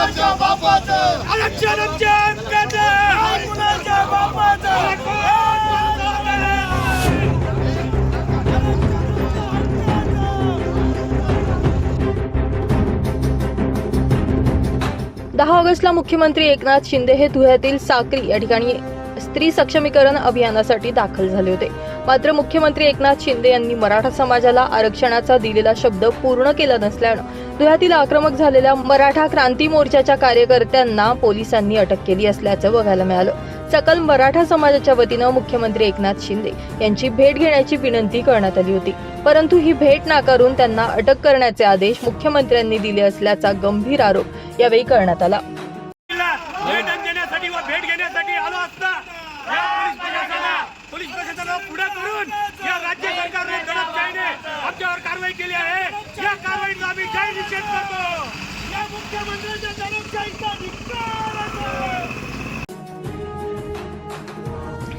कुणाच्या बापाचं. आरक्षणाच्या दहा ऑगस्टला मुख्यमंत्री एकनाथ शिंदे हे धुळ्यातील साक्री या ठिकाणी स्त्री सक्षमीकरण अभियानासाठी दाखल झाले होते. मात्र मुख्यमंत्री एकनाथ शिंदे यांनी मराठा समाजाला आरक्षणाचा दिलेला शब्द पूर्ण केला नसल्यानं धुळ्यातील आक्रमक झालेल्या मराठा क्रांती मोर्चाच्या कार्यकर्त्यांना पोलिसांनी अटक केली असल्याचं बघायला मिळालं. सकल मराठा समाजाच्या वतीनं मुख्यमंत्री एकनाथ शिंदे यांची भेट घेण्याची विनंती करण्यात आली होती. परंतु ही भेट नाकारून त्यांना अटक करण्याचे आदेश मुख्यमंत्र्यांनी दिले असल्याचा गंभीर आरोप यावेळी करण्यात आला. पोलीस प्रशासनाला पुढे करून या राज्य सरकारने आमच्यावर कारवाई केली आहे या कारवाईचा आम्ही जाहीर निषेध करतो या मुख्यमंत्र्यांच्या दडपशाहीचा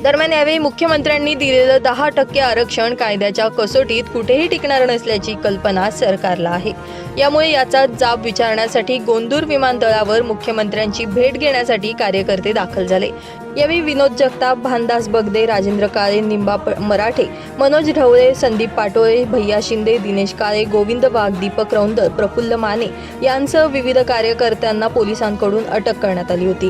दरम्यान यावेळी मुख्यमंत्र्यांनी दिलेलं दहा टक्के आरक्षण कायद्याच्या कसोटीत कुठेही टिकणार नसल्याची कल्पना सरकारला आहे. यामुळे याचा जाब विचारण्यासाठी गोंदूर विमानतळावर मुख्यमंत्र्यांची भेट घेण्यासाठी कार्यकर्ते दाखल झाले. यावेळी विनोद जगताप भानदास बगदे राजेंद्र काळे निंबा मराठे मनोज ढवळे संदीप पाटोळे भैया शिंदे दिनेश काळे गोविंद वाघ दीपक रौंदर प्रफुल्ल माने यांसह विविध कार्यकर्त्यांना पोलिसांकडून अटक करण्यात आली होती.